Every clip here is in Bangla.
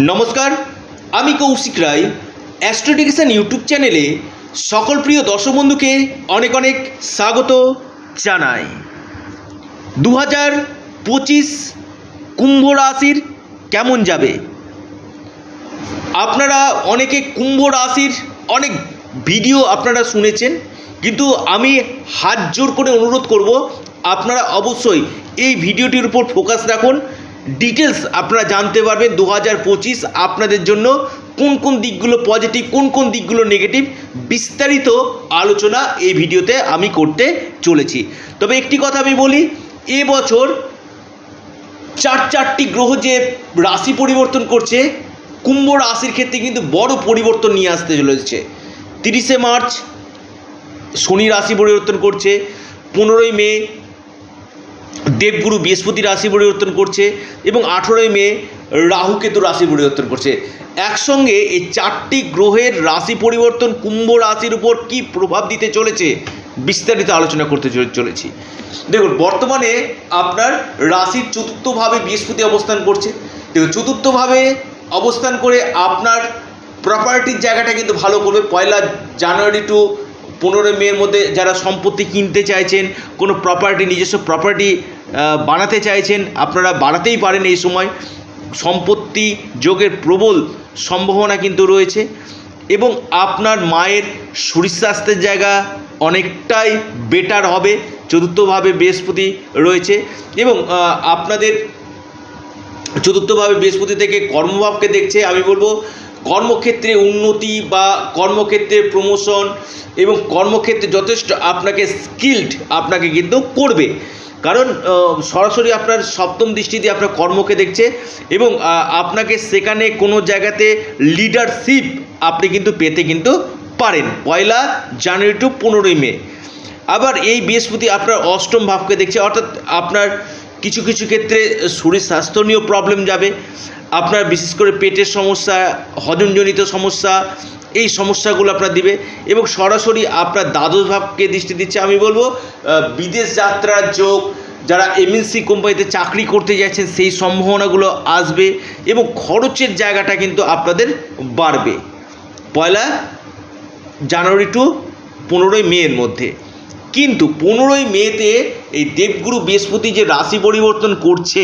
নমস্কার, আমি কৌশিক রায় অ্যাস্ট্রোডিকেশন ইউটিউব চ্যানেলে সকল প্রিয় দর্শক বন্ধুকে অনেক অনেক স্বাগত জানাই। দু হাজার পঁচিশ কুম্ভ রাশির কেমন যাবে? আপনারা অনেকে কুম্ভ রাশির অনেক ভিডিও আপনারা শুনেছেন, কিন্তু আমি হাত জোর করে অনুরোধ করব, আপনারা অবশ্যই এই ভিডিওটির উপর ফোকাস রাখুন ডিটেলস আপনারা জানতে পারবেন দু হাজার পঁচিশ আপনাদের জন্য কোন কোন দিকগুলো পজিটিভ কোন কোন দিকগুলো নেগেটিভ বিস্তারিত আলোচনা এই ভিডিওতে আমি করতে চলেছি। তবে একটি কথা আমি বলি এবছর চার চারটি গ্রহ যে রাশি পরিবর্তন করছে, কুম্ভ রাশির ক্ষেত্রে কিন্তু বড় পরিবর্তন নিয়ে আসতে চলেছে। তিরিশে মার্চ শনি রাশি পরিবর্তন করছে, পনেরোই মে দেবগুরু বৃহস্পতি রাশি পরিবর্তন করছে এবং আঠেরোই মে রাহুকেতু রাশি পরিবর্তন করছে। একসঙ্গে এই চারটি গ্রহের রাশি পরিবর্তন কুম্ভ রাশির উপর কি প্রভাব দিতে চলেছে, বিস্তারিত আলোচনা করতে চলে- চলেছি। দেখুন, বর্তমানে আপনার রাশির চতুর্থভাবে বৃহস্পতি অবস্থান করছে। দেখুন, চতুর্থভাবে অবস্থান করে আপনার প্রপার্টির জায়গাটা কিন্তু ভালো করবে। পয়লা জানুয়ারি টু পনেরোই মের মধ্যে যারা সম্পত্তি কিনতে চাইছেন, কোনো প্রপার্টি নিজস্ব প্রপার্টি বানাতে চাইছেন, আপনারা বাড়াতেই পারেন এই সময়। সম্পত্তি যোগের প্রবল সম্ভাবনা কিন্তু রয়েছে এবং আপনার মায়ের শরীর স্বাস্থ্যের জায়গা অনেকটাই বেটার হবে, চতুর্থভাবে বৃহস্পতি রয়েছে এবং আপনাদের চতুর্থভাবে বৃহস্পতি থেকে কর্মভাবকে দেখছে, আমি বলব কর্মক্ষেত্রে উন্নতি বা কর্মক্ষেত্রে প্রমোশন এবং কর্মক্ষেত্রে যথেষ্ট আপনাকে স্কিল্ড আপনাকে কিন্তু করবে। কারণ সরাসরি আপনার সপ্তম দৃষ্টি দিয়ে আপনার কর্মকে দেখছে এবং আপনাকে সেখানে কোনো জায়গাতে লিডারশিপ আপনি কিন্তু পেতে কিন্তু পারেন। পয়লা জানুয়ারি টু পনেরোই মে। আবার এই বৃহস্পতি আপনার অষ্টম ভাবকে দেখছে, অর্থাৎ আপনার কিছু কিছু ক্ষেত্রে শরীর স্বাস্থ্য নিয়েও প্রবলেম যাবে। আপনার বিশেষ করে পেটের সমস্যা, হজমজনিত সমস্যা এই সমস্যাগুলো আপনার দিবে এবং সরাসরি আপনার দ্বাদশ ভাবকে দৃষ্টি দিচ্ছে। আমি বলব বিদেশ যাত্রার যোগ, যারা এমএনসি কোম্পানিতে চাকরি করতে যাচ্ছেন, সেই সম্ভাবনাগুলো আসবে এবং খরচের জায়গাটা কিন্তু আপনাদের বাড়বে। পয়লা জানুয়ারি টু পনেরোই মেয়ের মধ্যে। কিন্তু পনেরোই মেতে এই দেবগুরু বৃহস্পতি যে রাশি পরিবর্তন করছে,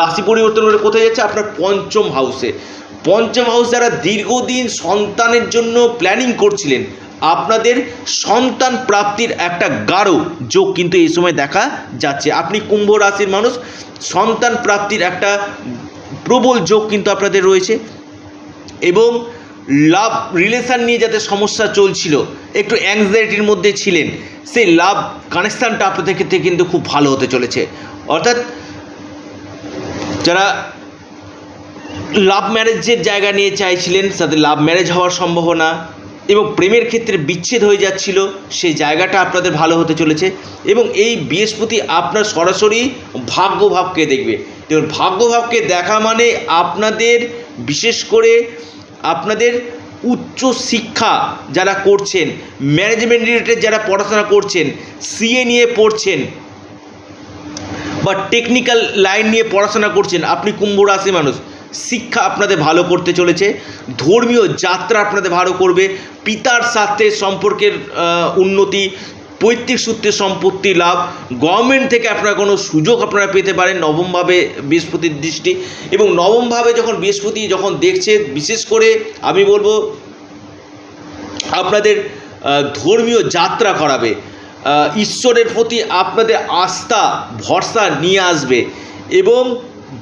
রাশি পরিবর্তন করে কোথায় যাচ্ছে? আপনার পঞ্চম হাউসে পঞ্চম হাউস যারা দীর্ঘদিন সন্তানের জন্য প্ল্যানিং করছিলেন, আপনাদের সন্তান প্রাপ্তির একটা গাঢ় যোগ কিন্তু এই সময় দেখা যাচ্ছে। আপনি কুম্ভ রাশির মানুষ, সন্তান প্রাপ্তির একটা প্রবল যোগ কিন্তু আপনাদের রয়েছে। এবং লাভ রিলেশান নিয়ে যাতে সমস্যা চলছিল, একটু অ্যাংজাইটির মধ্যে ছিলেন, সেই লাভ কানেকশানটা আপনাদের ক্ষেত্রে কিন্তু খুব ভালো হতে চলেছে। অর্থাৎ যারা লাভ ম্যারেজের জায়গা নিয়ে চাইছিলেন তাদের লাভ ম্যারেজ হওয়ার সম্ভাবনা এবং প্রেমের ক্ষেত্রে বিচ্ছেদ হয়ে যাচ্ছিল, সেই জায়গাটা আপনাদের ভালো হতে চলেছে এবং এই বৃহস্পতি আপনার সরাসরি ভাগ্যভাবকে দেখবে। দেখুন, ভাগ্যভাবকে দেখা মানে আপনাদের, বিশেষ করে আপনাদের উচ্চ শিক্ষা যারা করছেন ম্যানেজমেন্ট রিলেটেড যারা পড়াশোনা করছেন সিএ নিয়ে পড়ছেন বা টেকনিক্যাল লাইন নিয়ে পড়াশোনা করছেন, আপনি কুম্ভ রাশি মানুষ। শিক্ষা আপনাদের ভালো করতে চলেছে, ধর্মীয় যাত্রা আপনাদের ভালো করবে, পিতার সাথে সম্পর্কের উন্নতি, পৈতৃক সূত্রে সম্পত্তি লাভ গভর্নমেন্ট থেকে আপনারা কোনো সুযোগ আপনারা পেতে পারেন নবমভাবে বৃহস্পতির দৃষ্টি এবং নবমভাবে যখন বৃহস্পতি যখন দেখছে, বিশেষ করে আমি বলব আপনাদের ধর্মীয় যাত্রা করাবে ঈশ্বরের প্রতি আপনাদের আস্থা, ভরসা নিয়ে আসবে এবং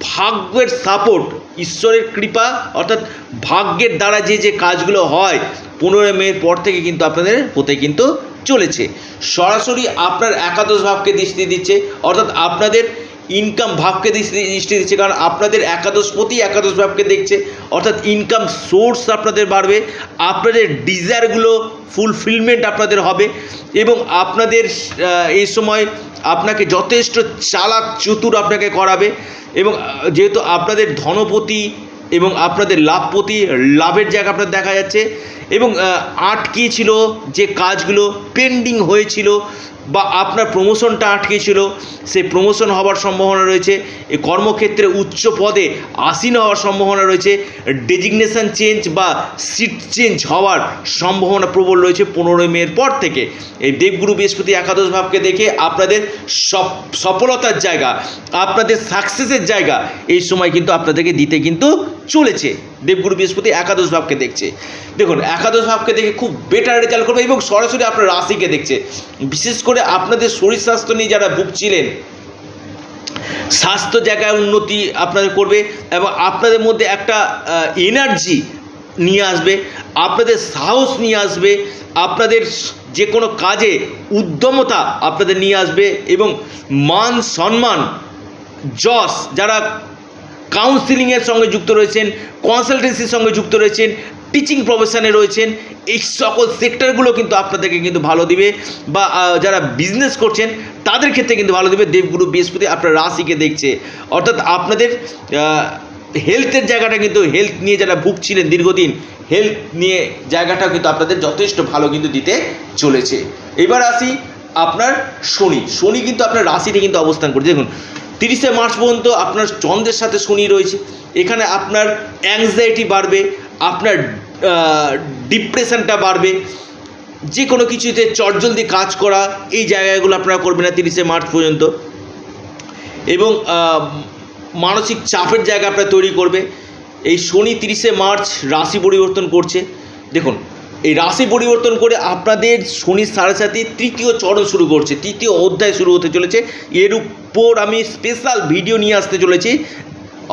ভাগ্যের সাপোর্ট ঈশ্বরের কৃপা, অর্থাৎ ভাগ্যের দ্বারা যে যে কাজগুলো হয় পনেরো মের পর থেকে কিন্তু আপনাদের হতে কিন্তু চলেছে। সরাসরি আপনার একাদশ ভাবকে দৃষ্টি দিচ্ছে, অর্থাৎ আপনাদের ইনকাম ভাবকে দৃষ্টি দিচ্ছে কারণ আপনাদের একাদশপতি একাদশ ভাবকে দেখছে অর্থাৎ ইনকাম সোর্স আপনাদের বাড়বে আপনাদের ডিজায়ারগুলো ফুলফিলমেন্ট আপনাদের হবে এবং আপনাদের এই সময় আপনাকে যথেষ্ট চালাক চতুর আপনাকে করাবে এবং যেহেতু আপনাদের ধনপতি এবং আপনাদের লাভপতি লাভের জায়গা আপনার দেখা যাচ্ছে এবং আহ, আটকে ছিল যে কাজগুলো পেন্ডিং হয়েছিল বা আপনার প্রমোশনটা আটকে ছিল, সেই প্রমোশন হওয়ার সম্ভাবনা রয়েছে, এই কর্মক্ষেত্রে উচ্চ পদে আসীন হওয়ার সম্ভাবনা রয়েছে ডেজিগনেশন চেঞ্জ বা সিট চেঞ্জ হওয়ার সম্ভাবনা প্রবল রয়েছে পনেরোই মের পর থেকে। এই দেবগুরু বৃহস্পতি একাদশ ভাবকে দেখে আপনাদের সফ সফলতার জায়গা, আপনাদের সাকসেসের জায়গা, এই সময় কিন্তু আপনাদেরকে দিতে কিন্তু চলেছে। দেবগুরু বৃহস্পতি একাদশ ভাবকে দেখছে। দেখুন, একাদশ ভাবকে দেখে খুব বেটার রেজাল্ট করবে এবং সরাসরি আপনার রাশিকে দেখছে। বিশেষ করে আপনাদের শরীর স্বাস্থ্য নিয়ে যারা ভুগছিলেন, স্বাস্থ্য জায়গায় উন্নতি আপনাদের করবে এবং আপনাদের মধ্যে একটা এনার্জি নিয়ে আসবে, আপনাদের সাহস নিয়ে আসবে, আপনাদের যে কোনো কাজে উদ্যমতা আপনাদের নিয়ে আসবে এবং মান সম্মান, যশ, যারা কাউন্সিলিংয়ের সঙ্গে যুক্ত রয়েছেন কনসালটেন্সির সঙ্গে যুক্ত রয়েছেন টিচিং প্রফেশনে রয়েছেন, এই সকল সেক্টরগুলো কিন্তু আপনাদেরকে কিন্তু ভালো দিবে বা যারা বিজনেস করছেন, তাদের ক্ষেত্রে কিন্তু ভালো দিবে। দেবগুরু বৃহস্পতি আপনার রাশিকে দেখছে। অর্থাৎ আপনাদের হেলথের জায়গাটা কিন্তু হেলথ নিয়ে যারা ভুগছিলেন দীর্ঘদিন হেলথ নিয়ে জায়গাটাও কিন্তু আপনাদের যথেষ্ট ভালো কিন্তু দিতে চলেছে। এবার আসি আপনার শনি। শনি কিন্তু আপনার রাশিতে কিন্তু অবস্থান করছে। দেখুন তিরিশে মার্চ পর্যন্ত আপনার চন্দ্রের সাথে শনি রয়েছে। এখানে আপনার অ্যাংজাইটি বাড়বে, আপনার ডিপ্রেশনটা বাড়বে। যে কোনো কিছুতে চটজলদি কাজ করা, এই জায়গাগুলো আপনারা করবেন না তিরিশে মার্চ পর্যন্ত। এবং মানসিক চাপের জায়গা আপনার তৈরি করবে। এই শনি তিরিশে মার্চ রাশি পরিবর্তন করছে। দেখুন এই রাশি পরিবর্তন করে আপনাদের শনির সাড়ে সাথে তৃতীয় চরণ শুরু করছে, তৃতীয় অধ্যায় শুরু হতে চলেছে। এর উপর আমি স্পেশাল ভিডিও নিয়ে আসতে চলেছি।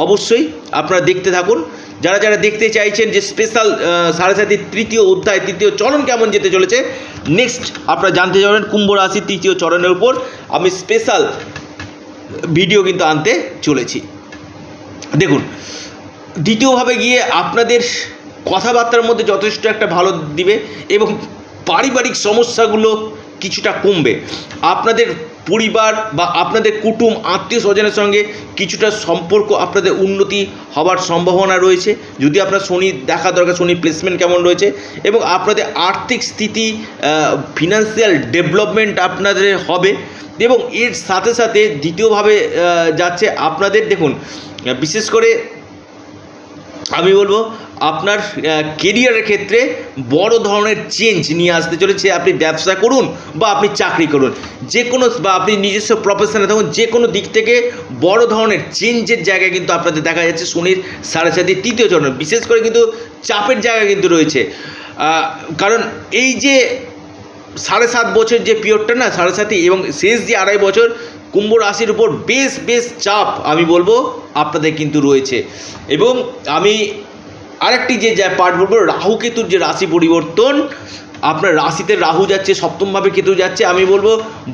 অবশ্যই আপনারা দেখতে থাকুন। যারা যারা দেখতে চাইছেন যে স্পেশাল সাড়ে সাতির তৃতীয় অধ্যায়, তৃতীয় চরণ কেমন যেতে চলেছে নেক্সট আপনারা জানতে যাবেন কুম্ভ রাশির তৃতীয় চরণের উপর আমি স্পেশাল ভিডিও কিন্তু আনতে চলেছি। দেখুন, দ্বিতীয়ভাবে গিয়ে আপনাদের কথাবার্তার মধ্যে যথেষ্ট একটা ভালো দিবে এবং পারিবারিক সমস্যাগুলো কিছুটা কমবে। আপনাদের পরিবার বা আপনাদের কুটুম আত্মীয় স্বজনের সঙ্গে কিছুটা সম্পর্ক আপনাদের উন্নতি হওয়ার সম্ভাবনা রয়েছে। যদি আপনার শনি দেখা দরকার শনি প্লেসমেন্ট কেমন রয়েছে এবং আপনাদের আর্থিক স্থিতি ফিনান্সিয়াল ডেভেলপমেন্ট আপনাদের হবে এবং এর সাথে সাথে দ্বিতীয়ভাবে যাচ্ছে আপনাদের, দেখুন বিশেষ করে আমি বলব আপনার কেরিয়ারের ক্ষেত্রে বড় ধরনের চেঞ্জ নিয়ে আসতে চলেছে। আপনি ব্যবসা করুন বা আপনি চাকরি করুন। যে কোনো, বা আপনি নিজস্ব প্রফেশনে থাকুন, যে কোনো দিক থেকে বড় ধরনের চেঞ্জের জায়গায় কিন্তু আপনাদের দেখা যাচ্ছে শনির সাড়ে সাথে তৃতীয় চরণ। বিশেষ করে কিন্তু চাপের জায়গা কিন্তু রয়েছে। কারণ এই যে সাড়ে সাত বছর যে পিরিয়ডটা না, সাড়ে সাতই এবং শেষ যে আড়াই বছর কুম্ভ রাশির উপর বেশ বেশ চাপ আমি বলব আপনাদের কিন্তু রয়েছে। এবং আমি আরেকটি যে যা পাঠ বলব, রাহু কেতুর যে রাশি পরিবর্তন, আপনার রাশিতে রাহু যাচ্ছে, সপ্তমভাবে কেতু যাচ্ছে, আমি বলব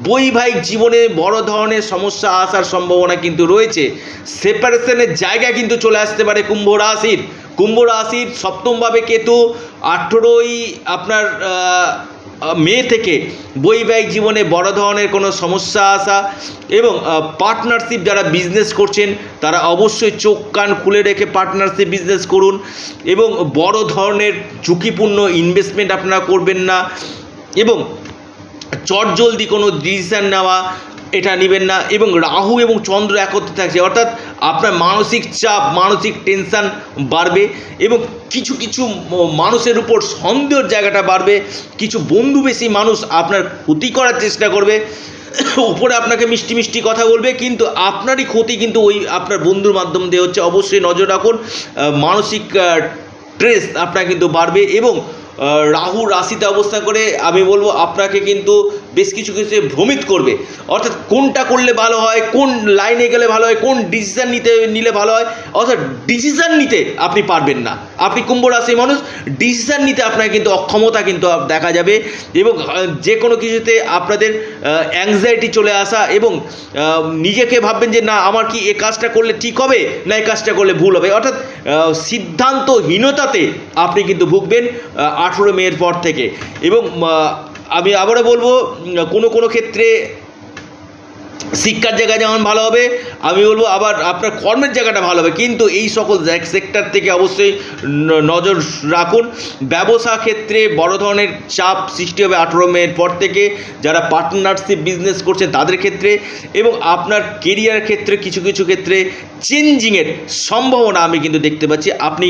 বৈবাহিক জীবনে বড় ধরনের সমস্যা আসার সম্ভাবনা কিন্তু রয়েছে। সেপারেশনের জায়গা কিন্তু চলে আসতে পারে কুম্ভ রাশির। কুম্ভ রাশির সপ্তমভাবে কেতু, আঠেরোই আপনার আহ, মে থেকে বৈবাহিক জীবনে বড় ধরনের কোনো সমস্যা আসা এবং পার্টনারশিপ যারা বিজনেস করছেন তারা অবশ্যই চোখ কান খুলে রেখে পার্টনারশিপ বিজনেস করুন এবং বড় ধরনের ঝুঁকিপূর্ণ ইনভেস্টমেন্ট আপনারা করবেন না এবং চটজলদি কোনো ডিসিশান নেওয়া এটা নেবেন না এবং রাহু এবং চন্দ্র একত্রে থাকছে। অর্থাৎ আপনার মানসিক চাপ, মানসিক টেনশান বাড়বে এবং কিছু কিছু মানুষের উপর সন্দেহের জায়গাটা বাড়বে। কিছু বন্ধু বেশি মানুষ আপনার ক্ষতি করার চেষ্টা করবে। উপরে আপনাকে মিষ্টি মিষ্টি কথা বলবে, কিন্তু আপনারই ক্ষতি কিন্তু ওই আপনার বন্ধুর মাধ্যম দিয়ে হচ্ছে। অবশ্যই নজর রাখুন মানসিক স্ট্রেস আপনার কিন্তু বাড়বে এবং রাহু রাশিতে অবস্থান করে, আমি বলব আপনাকে কিন্তু বেশ কিছু কিছু ভ্রমিত করবে। অর্থাৎ কোনটা করলে ভালো হয়, কোন লাইনে গেলে ভালো হয়, কোন ডিসিশান নিতে, নিলে ভালো হয়, অর্থাৎ ডিসিশান নিতে আপনি পারবেন না। আপনি কুম্ভ রাশির মানুষ ডিসিশান নিতে আপনার কিন্তু অক্ষমতা কিন্তু দেখা যাবে এবং যে কোনো কিছুতে আপনাদের অ্যাংজাইটি চলে আসা এবং নিজেকে ভাববেন যে না, আমার কি এ কাজটা করলে ঠিক হবে, না এই কাজটা করলে ভুল হবে? অর্থাৎ সিদ্ধান্তহীনতাতে আপনি কিন্তু ভুগবেন আঠেরো মেয়ের পর থেকে এবং আমি আবারও বলব কোনো কোনো ক্ষেত্রে শিক্ষার জায়গা যেমন ভালো হবে, আমি বলব আবার আপনার কর্মের জায়গাটা ভালো হবে। কিন্তু এই সকল সেক্টর থেকে অবশ্যই নজর রাখুন। ব্যবসা ক্ষেত্রে বড় ধরনের চাপ সৃষ্টি হবে আঠেরো মেয়ের পর থেকে। যারা পার্টনারশিপ বিজনেস করছে তাদের ক্ষেত্রে এবং আপনার কেরিয়ার ক্ষেত্রে কিছু কিছু ক্ষেত্রে চেঞ্জিংয়ের সম্ভাবনা আমি কিন্তু দেখতে পাচ্ছি। আপনি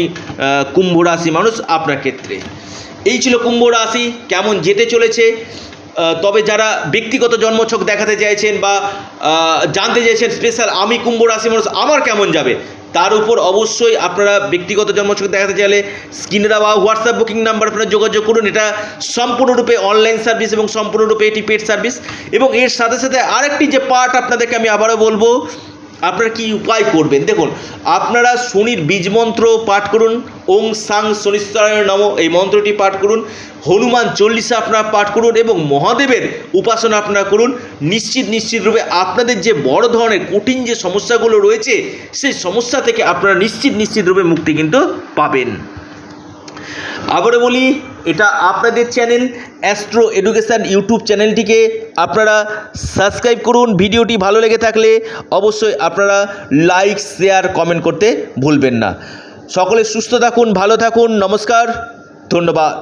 কুম্ভ রাশি মানুষ আপনার ক্ষেত্রে। এই ছিল কুম্ভ রাশি, কেমন যেতে চলেছে? তবে যারা ব্যক্তিগত জন্মছক দেখাতে চাইছেন বা জানতে চাইছেন স্পেশাল আমি কুম্ভ রাশি মানুষ, আমার কেমন যাবে? তার উপর অবশ্যই আপনারা ব্যক্তিগত জন্মছক দেখাতে চাইলে স্ক্রিনে বা হোয়াটসঅ্যাপ বুকিং নাম্বার আপনারা যোগাযোগ করুন। এটা সম্পূর্ণরূপে অনলাইন সার্ভিস এবং সম্পূর্ণরূপে এটি পেড সার্ভিস এবং এর সাথে সাথে আরেকটি যে পার্ট আপনাদেরকে আমি আবারও বলব আপনারা কি উপায় করবেন? দেখুন, আপনারা শনির বীজ মন্ত্র পাঠ করুন, ওং সাং শনিশ্বরায় নম, এই মন্ত্রটি পাঠ করুন, হনুমান চল্লিশা আপনারা পাঠ করুন এবং মহাদেবের উপাসনা আপনারা করুন। নিশ্চিত নিশ্চিত রূপে আপনাদের যে বড় ধরনের, কঠিন যে সমস্যাগুলো রয়েছে, সেই সমস্যা থেকে আপনারা নিশ্চিত নিশ্চিত রূপে মুক্তি কিন্তু পাবেন। আবারও বলি এটা আপনাদের চ্যানেল অ্যাস্ট্রো এডুকেশান ইউটিউব চ্যানেলটিকে আপনারা সাবস্ক্রাইব করুন। ভিডিওটি ভালো লেগে থাকলে অবশ্যই আপনারা লাইক শেয়ার কমেন্ট করতে ভুলবেন না। সকলে সুস্থ থাকুন, ভালো থাকুন, নমস্কার, ধন্যবাদ।